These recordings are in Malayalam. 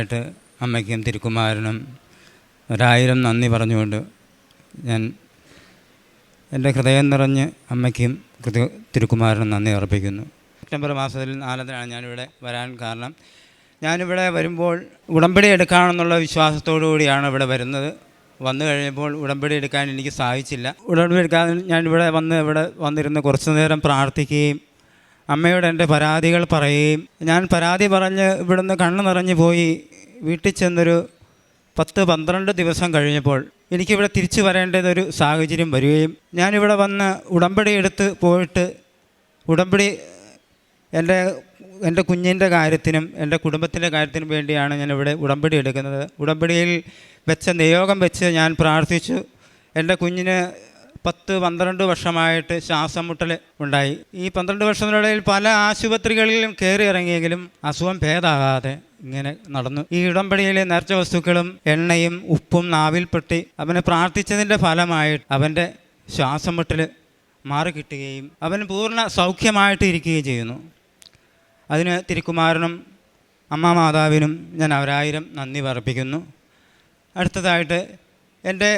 ആദ്യമായിട്ട് അമ്മയ്ക്കും തിരുക്കുമാരനും ഒരായിരം നന്ദി പറഞ്ഞുകൊണ്ട് ഞാൻ എന്റെ ഹൃദയം നിറഞ്ഞ് അമ്മയ്ക്കും തിരുക്കുമാരനും നന്ദി അർപ്പിക്കുന്നു. സെപ്റ്റംബർ മാസത്തിൽ നാലത്തിനാണ് ഞാനിവിടെ വരാൻ കാരണം. ഞാനിവിടെ വരുമ്പോൾ ഉടമ്പടി എടുക്കാമെന്നുള്ള വിശ്വാസത്തോടു കൂടിയാണ് ഇവിടെ വരുന്നത്. വന്നു കഴിഞ്ഞപ്പോൾ ഉടമ്പടി എടുക്കാൻ എനിക്ക് സാധിച്ചില്ല. ഉടമ്പടി എടുക്കാൻ ഞാനിവിടെ വന്ന് ഇവിടെ വന്നിരുന്ന് കുറച്ചു നേരം പ്രാർത്ഥിക്കുകയും അമ്മയോട് എന്റെ പരാതികൾ പറയുകയും ഞാൻ പരാതി പറഞ്ഞ് ഇവിടുന്ന് കണ്ണ് നിറഞ്ഞു പോയി വീട്ടിൽ ചെന്നൊരു പത്ത് പന്ത്രണ്ട് ദിവസം കഴിഞ്ഞപ്പോൾ എനിക്കിവിടെ തിരിച്ചു വരേണ്ടതൊരു സാഹചര്യം വരികയും ഞാനിവിടെ വന്ന് ഉടമ്പടി എടുത്ത് പോയിട്ട് ഉടമ്പടി എന്റെ എന്റെ കുഞ്ഞിന്റെ കാര്യത്തിനും എന്റെ കുടുംബത്തിന്റെ കാര്യത്തിനും വേണ്ടിയാണ് ഞാനിവിടെ ഉടമ്പടി എടുക്കുന്നത്. ഉടമ്പടിയിൽ വെച്ച നിയോഗം വെച്ച് ഞാൻ പ്രാർത്ഥിച്ചു. എന്റെ കുഞ്ഞിന് പത്ത് പന്ത്രണ്ട് വർഷമായിട്ട് ശ്വാസം മുട്ടൽ ഉണ്ടായി. ഈ പന്ത്രണ്ട് വർഷത്തിനിടയിൽ പല ആശുപത്രികളിലും കയറി ഇറങ്ങിയെങ്കിലും അസുഖം ഭേദമാകാതെ ഇങ്ങനെ നടന്നു. ഈ ഉടമ്പടിയിലെ നേർച്ച വസ്തുക്കളും എണ്ണയും ഉപ്പും നാവിൽ നാവിൽപ്പെട്ടി അവനെ പ്രാർത്ഥിച്ചതിന്റെ ഫലമായിട്ട് അവന്റെ ശ്വാസം മുട്ടൽ മാറിക്കിട്ടുകയും അവൻ പൂർണ സൗഖ്യമായിട്ട് ഇരിക്കുകയും ചെയ്യുന്നു. അതിന് തിരുക്കുമാരനും അമ്മ മാതാവിനും ഞാൻ അവരായിരം നന്ദി വർപ്പിക്കുന്നു അടുത്തതായിട്ട് എന്റെ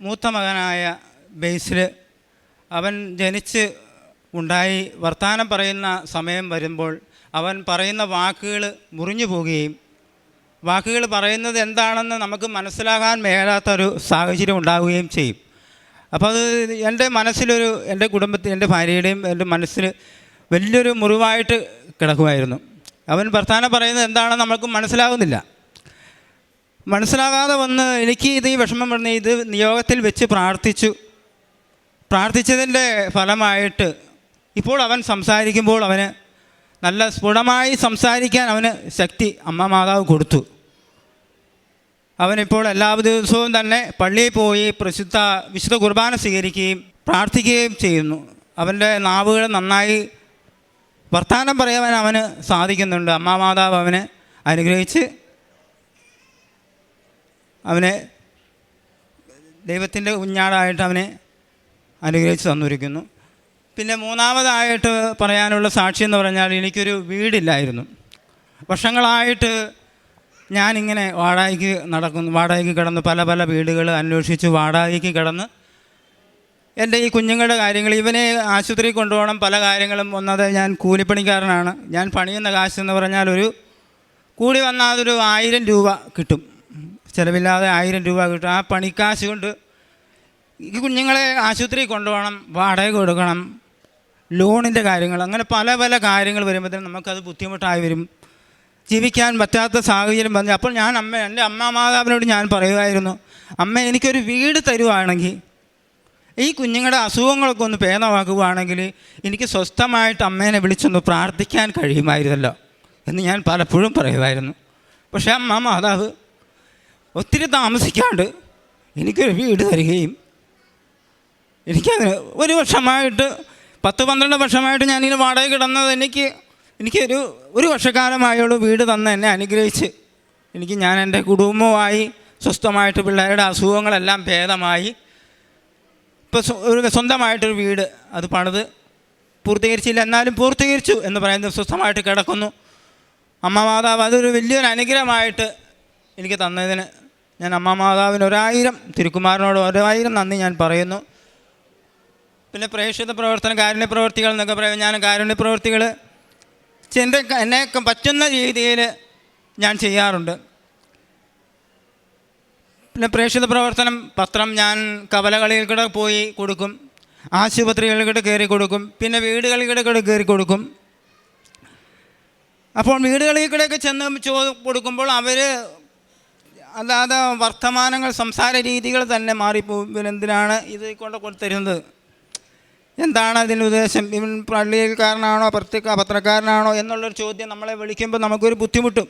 മൂത്ത മകനായ ബേസിൽ അവൻ ജനിച്ച് ഉണ്ടായി. വർത്തമാനം പറയുന്ന സമയം വരുമ്പോൾ അവൻ പറയുന്ന വാക്കുകൾ മുറിഞ്ഞു പോവുകയും വാക്കുകൾ പറയുന്നത് എന്താണെന്ന് നമുക്ക് മനസ്സിലാകാൻ മേലാത്തൊരു സാഹചര്യം ഉണ്ടാവുകയും ചെയ്യും. അപ്പോൾ അത് എന്റെ മനസ്സിലൊരു എന്റെ കുടുംബത്തിൽ എന്റെ ഭാര്യയുടെയും എന്റെ മനസ്സിൽ വലിയൊരു മുറിവായിട്ട് കിടക്കുമായിരുന്നു. അവൻ വർത്തമാനം പറയുന്നത് എന്താണെന്ന് നമുക്ക് മനസ്സിലാകുന്നില്ല മനസ്സിലാകാതെ വന്ന് എനിക്ക് ഇത് ഈ വിഷമം പറഞ്ഞ് ഇത് നിയോഗത്തിൽ വെച്ച് പ്രാർത്ഥിച്ചു. പ്രാർത്ഥിച്ചതിന്റെ ഫലമായിട്ട് ഇപ്പോൾ അവൻ സംസാരിക്കുമ്പോൾ അവന് നല്ല സ്ഫുടമായി സംസാരിക്കാൻ അവന് ശക്തി അമ്മ മാതാവ് കൊടുത്തു. അവനിപ്പോൾ എല്ലാ ദിവസവും തന്നെ പള്ളിയിൽ പോയി പ്രസിദ്ധ വിശുദ്ധ കുർബാന സ്വീകരിക്കുകയും പ്രാർത്ഥിക്കുകയും ചെയ്യുന്നു. അവന്റെ നാവുകൾ നന്നായി വർത്താനം പറയാൻ അവന് സാധിക്കുന്നുണ്ട്. അമ്മ മാതാവ് അവനെ അനുഗ്രഹിച്ച് അവനെ ദൈവത്തിന്റെ കുഞ്ഞാടായിട്ട് അവനെ അനുഗ്രഹിച്ച് തന്നിരിക്കുന്നു. പിന്നെ മൂന്നാമതായിട്ട് പറയാനുള്ള സാക്ഷി എന്ന് പറഞ്ഞാൽ എനിക്കൊരു വീടില്ലായിരുന്നു. വർഷങ്ങളായിട്ട് ഞാനിങ്ങനെ വാടകയ്ക്ക് നടക്കുന്നു വാടകയ്ക്ക് കിടന്ന് പല പല വീടുകൾ അന്വേഷിച്ച് വാടകയ്ക്ക് കിടന്ന് എന്റെ ഈ കുഞ്ഞുങ്ങളുടെ കാര്യങ്ങൾ ഇവനെ ആശുപത്രിയിൽ കൊണ്ടുപോകണം പല കാര്യങ്ങളും. ഒന്നത് ഞാൻ കൂലിപ്പണിക്കാരനാണ്. ഞാൻ പണിയുന്ന കാശ് എന്ന് പറഞ്ഞാൽ ഒരു കൂടി വന്നാൽ അതൊരു ആയിരം രൂപ കിട്ടും. ചിലവില്ലാതെ ആയിരം രൂപ കിട്ടും. ആ പണിക്കാശ് കൊണ്ട് ഈ കുഞ്ഞുങ്ങളെ ആശുപത്രിയിൽ കൊണ്ടുപോകണം വാടക കൊടുക്കണം. ലോണിന്റെ കാര്യങ്ങൾ അങ്ങനെ പല പല കാര്യങ്ങൾ വരുമ്പോഴത്തേനും നമുക്കത് ബുദ്ധിമുട്ടായി വരും. ജീവിക്കാൻ പറ്റാത്ത സാഹചര്യം വന്നു. അപ്പോൾ ഞാൻ അമ്മ എന്റെ അമ്മ മാതാവിനോട് ഞാൻ പറയുമായിരുന്നു അമ്മ എനിക്കൊരു വീട് തരുവാണെങ്കിൽ ഈ കുഞ്ഞുങ്ങളുടെ അസുഖങ്ങളൊക്കെ ഒന്ന് ഭേദമാക്കുകയാണെങ്കിൽ എനിക്ക് സ്വസ്ഥമായിട്ട് അമ്മേനെ വിളിച്ചൊന്ന് പ്രാർത്ഥിക്കാൻ കഴിയുമായിരുന്നല്ലോ എന്ന് ഞാൻ പലപ്പോഴും പറയുമായിരുന്നു. പക്ഷേ അമ്മ മാതാവ് ഒത്തിരി താമസിക്കാണ്ട് എനിക്കൊരു വീട് തരികയും എനിക്കതിന് ഒരു വർഷമായിട്ട് പത്ത് പന്ത്രണ്ട് വർഷമായിട്ട് ഞാനിങ്ങനെ വാടക കിടന്നത് എനിക്ക് എനിക്കൊരു ഒരു വർഷക്കാലമായുള്ളൂ വീട് തന്ന് എന്നെ അനുഗ്രഹിച്ച്. എനിക്ക് ഞാൻ എന്റെ കുടുംബവുമായി സ്വസ്ഥമായിട്ട് പിള്ളേരുടെ അസുഖങ്ങളെല്ലാം ഭേദമായി. ഇപ്പോൾ ഒരു സ്വന്തമായിട്ടൊരു വീട് അത് പണിത് പൂർത്തീകരിച്ചില്ല. എന്നാലും പൂർത്തീകരിച്ചു എന്ന് പറയുന്നത് സ്വസ്ഥമായിട്ട് കിടക്കുന്നു. അമ്മ മാതാവ് അതൊരു വലിയൊരു അനുഗ്രഹമായിട്ട് എനിക്ക് തന്നതിന് ഞാൻ അമ്മ മാതാവിന് ഒരായിരം തിരുക്കുമാരനോട് ഒരായിരം നന്ദി ഞാൻ പറയുന്നു. പിന്നെ പ്രേക്ഷിത പ്രവർത്തനം കാരുണ്യ പ്രവർത്തികൾ എന്നൊക്കെ പറയും. ഞാൻ കാരുണ്യ പ്രവർത്തികൾ എന്റെ എന്നെ പറ്റുന്ന രീതിയിൽ ഞാൻ ചെയ്യാറുണ്ട്. പിന്നെ പ്രേക്ഷിത പ്രവർത്തനം പത്രം ഞാൻ കവലകളിൽ കൂടെ പോയി കൊടുക്കും. ആശുപത്രികളിൽ കൂടെ കയറി കൊടുക്കും. പിന്നെ വീടുകളിൽ കൂടെ കൂടെ കയറി കൊടുക്കും. അപ്പോൾ വീടുകളിൽ കൂടെയൊക്കെ ചെന്ന് ചോ കൊടുക്കുമ്പോൾ അവർ അല്ലാതെ വർത്തമാനങ്ങൾ സംസാര രീതികൾ തന്നെ മാറിപ്പോകും എന്തിനാണ് ഇത് കൊണ്ട് കൊടുത്തരുന്നത്? എന്താണ് അതിന്റെ ഉദ്ദേശം? ഇവൻ പള്ളിയിൽക്കാരനാണോ പത്രക്ക പത്രക്കാരനാണോ എന്നുള്ളൊരു ചോദ്യം നമ്മളെ വിളിക്കുമ്പോൾ നമുക്കൊരു ബുദ്ധിമുട്ടും.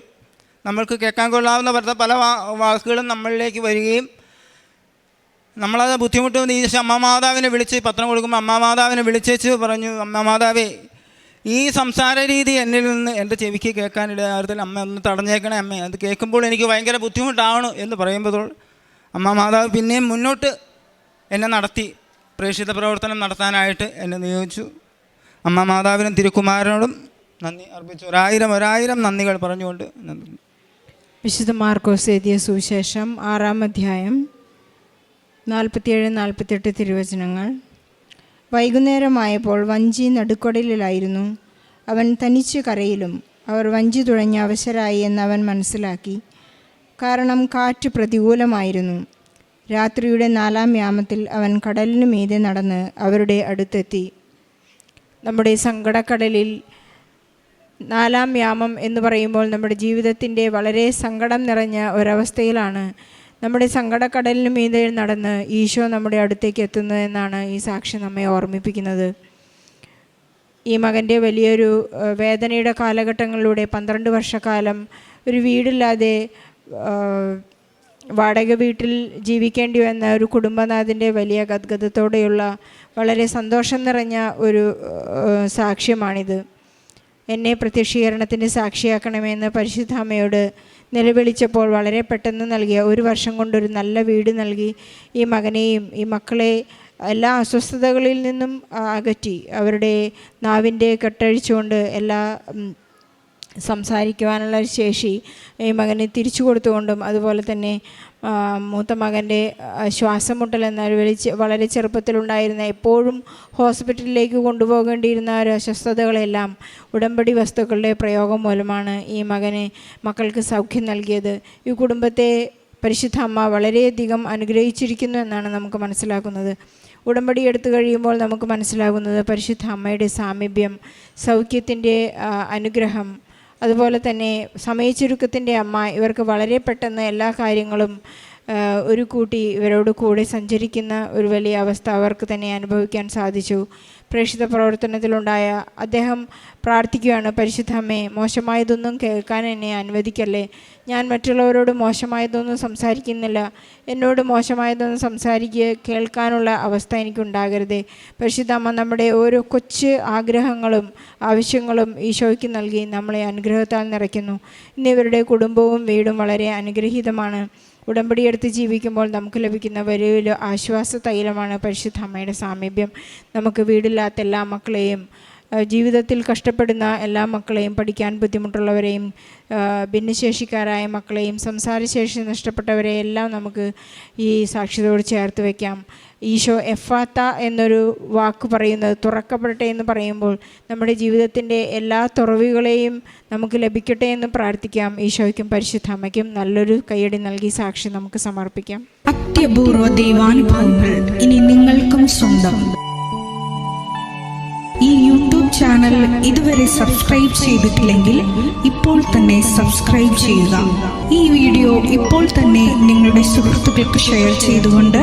നമ്മൾക്ക് കേൾക്കാൻ കൊള്ളാവുന്ന പല പല വാക്കുകളും നമ്മളിലേക്ക് വരികയും നമ്മളത് ബുദ്ധിമുട്ടും ഈ അമ്മ മാതാവിനെ വിളിച്ച് പത്രം കൊടുക്കുമ്പോൾ അമ്മ മാതാവിനെ വിളിച്ചേച്ച് പറഞ്ഞു അമ്മ മാതാവേ ഈ സംസാര രീതി എന്നിൽ നിന്ന് എന്റെ ചെവിക്ക് കേൾക്കാനിടയാകത്തിൽ അമ്മ ഒന്ന് തടഞ്ഞേക്കണേ അമ്മ. അത് കേൾക്കുമ്പോൾ എനിക്ക് ഭയങ്കര ബുദ്ധിമുട്ടാവണം എന്ന് പറയുമ്പോൾ അമ്മ മാതാവ് പിന്നെയും മുന്നോട്ട് എന്നെ നടത്തി. പ്രേക്ഷിത പ്രവർത്തനം നടത്താനായിട്ട് എന്നെ നിയോഗിച്ചു. അമ്മ മാതാവിനും തിരുക്കുമാരനോടും നന്ദി അർപ്പിച്ചു. ഒരായിരം ഒരായിരം നന്ദികൾ പറഞ്ഞുകൊണ്ട് വിശുദ്ധ മാർക്കോസ് എഴുതിയ സുവിശേഷം ആറാം അധ്യായം നാൽപ്പത്തിയേഴ് നാൽപ്പത്തെട്ട് തിരുവചനങ്ങൾ. വൈകുന്നേരമായപ്പോൾ വഞ്ചി നടുക്കടലിലായിരുന്നു. അവൻ തനിച്ച് കരയിലും അവർ വഞ്ചി തുഴഞ്ഞ അവശരായി എന്ന് അവൻ മനസ്സിലാക്കി. കാരണം കാറ്റ് പ്രതികൂലമായിരുന്നു. രാത്രിയുടെ നാലാം യാമത്തിൽ അവൻ കടലിനു മീതെ നടന്ന് അവരുടെ അടുത്തെത്തി. നമ്മുടെ സങ്കടക്കടലിൽ നാലാം യാമം എന്ന് പറയുമ്പോൾ നമ്മുടെ ജീവിതത്തിന്റെ വളരെ സങ്കടം നിറഞ്ഞ ഒരവസ്ഥയിലാണ്. നമ്മുടെ സങ്കടക്കടലിന് മീതെ നടന്ന് ഈശോ നമ്മുടെ അടുത്തേക്ക് എത്തുന്നതെന്നാണ് ഈ സാക്ഷി നമ്മെ ഓർമ്മിപ്പിക്കുന്നത്. ഈ മകന്റെ വലിയൊരു വേദനയുടെ കാലഘട്ടങ്ങളിലൂടെ പന്ത്രണ്ട് വർഷക്കാലം ഒരു വീടില്ലാതെ വാടക വീട്ടിൽ ജീവിക്കേണ്ടി വന്ന ഒരു കുടുംബനാഥിന്റെ വലിയ ഗദ്ഗതത്തോടെയുള്ള വളരെ സന്തോഷം നിറഞ്ഞ ഒരു സാക്ഷ്യമാണിത്. എന്നെ പ്രത്യക്ഷീകരണത്തിന്റെ സാക്ഷിയാക്കണമെന്ന് പരിശുദ്ധ അമ്മയോട് നിലവിളിച്ചപ്പോൾ വളരെ പെട്ടെന്ന് നൽകിയ ഒരു വർഷം കൊണ്ടൊരു നല്ല വീട് നൽകി ഈ മകനെയും ഈ മക്കളെ എല്ലാ അസ്വസ്ഥതകളിൽ നിന്നും അകറ്റി. അവരുടെ നാവിന്റെ കെട്ടഴിച്ചുകൊണ്ട് എല്ലാ ഉം, ഒരു ശേഷി ഈ മകനെ തിരിച്ചു കൊടുത്തുകൊണ്ടും അതുപോലെ തന്നെ മൂത്ത മകന്റെ ശ്വാസമുട്ടൽ ശ്വാസം മുട്ടൽ എന്ന വിളിച്ച് വളരെ ചെറുപ്പത്തിലുണ്ടായിരുന്ന എപ്പോഴും ഹോസ്പിറ്റലിലേക്ക് കൊണ്ടുപോകേണ്ടിയിരുന്ന ഒരു അസ്വസ്ഥതകളെല്ലാം ഉടമ്പടി വസ്തുക്കളുടെ പ്രയോഗം മൂലമാണ് ഈ മകന് മക്കൾക്ക് സൗഖ്യം നൽകിയത്. ഈ കുടുംബത്തെ പരിശുദ്ധ അമ്മ വളരെയധികം അനുഗ്രഹിച്ചിരിക്കുന്നു എന്നാണ് നമുക്ക് മനസ്സിലാക്കുന്നത്. ഉടമ്പടി എടുത്തു കഴിയുമ്പോൾ നമുക്ക് മനസ്സിലാകുന്നത് പരിശുദ്ധ അമ്മയുടെ സാമീപ്യം സൗഖ്യത്തിന്റെ അനുഗ്രഹം അതുപോലെ തന്നെ സമയച്ചുരുക്കത്തിന്റെ അമ്മ ഇവർക്ക് വളരെ പെട്ടെന്ന് എല്ലാ കാര്യങ്ങളും ഒരു കൂട്ടി ഇവരോട് കൂടെ സഞ്ചരിക്കുന്ന ഒരു വലിയ അവസ്ഥ അവർക്ക് തന്നെ അനുഭവിക്കാൻ സാധിച്ചു. പ്രേക്ഷിത പ്രവർത്തനത്തിലുണ്ടായ അദ്ദേഹം പ്രാർത്ഥിക്കുകയാണ് പരിശുദ്ധ അമ്മേ മോശമായതൊന്നും കേൾക്കാൻ എന്നെ അനുവദിക്കല്ലേ? ഞാൻ മറ്റുള്ളവരോട് മോശമായതൊന്നും സംസാരിക്കുന്നില്ല. എന്നോട് മോശമായതൊന്നും സംസാരിക്കുക കേൾക്കാനുള്ള അവസ്ഥ എനിക്കുണ്ടാകരുതേ. പരിശുദ്ധ അമ്മ നമ്മുടെ ഓരോ കൊച്ചു ആഗ്രഹങ്ങളും ആവശ്യങ്ങളും ഈശോയ്ക്ക് നൽകി നമ്മളെ അനുഗ്രഹത്താൽ നിറയ്ക്കുന്നു. ഇന്നിവരുടെ കുടുംബവും വീടും വളരെ അനുഗ്രഹീതമാണ്. ഉടമ്പടി എടുത്ത് ജീവിക്കുമ്പോൾ നമുക്ക് ലഭിക്കുന്ന വലിയൊരു ആശ്വാസ തൈലമാണ് പരിശുദ്ധ അമ്മയുടെ സാമീപ്യം. നമുക്ക് വീടില്ലാത്ത എല്ലാ മക്കളെയും ജീവിതത്തിൽ കഷ്ടപ്പെടുന്ന എല്ലാ മക്കളെയും പഠിക്കാൻ ബുദ്ധിമുട്ടുള്ളവരെയും ഭിന്നശേഷിക്കാരായ മക്കളെയും സംസാരശേഷി നഷ്ടപ്പെട്ടവരെയെല്ലാം നമുക്ക് ഈ സാക്ഷ്യതയോട് ചേർത്ത് വയ്ക്കാം ഈശോ എഫാത്ത എന്നൊരു വാക്ക് പറയുന്നത് തുറക്കപ്പെടട്ടെ എന്ന് പറയുമ്പോൾ നമ്മുടെ ജീവിതത്തിന്റെ എല്ലാ തുറവികളെയും നമുക്ക് ലഭിക്കട്ടെ എന്ന് പ്രാർത്ഥിക്കാം. ഈശോയ്ക്കും പരിശുദ്ധ അമ്മയ്ക്കും നല്ലൊരു കൈയടി നൽകി സാക്ഷി നമുക്ക് സമർപ്പിക്കാം. അത്യപൂർവ ദൈവാനുഭവങ്ങൾ ഇനി നിങ്ങൾക്കും സ്വന്തം. ഈ യൂട്യൂബ് ചാനൽ ഇതുവരെ സബ്സ്ക്രൈബ് ചെയ്തിട്ടില്ലെങ്കിൽ ഇപ്പോൾ തന്നെ സബ്സ്ക്രൈബ് ചെയ്യുക. ഈ വീഡിയോ ഇപ്പോൾ തന്നെ നിങ്ങളുടെ സുഹൃത്തുക്കൾക്ക് ഷെയർ ചെയ്തുകൊണ്ട്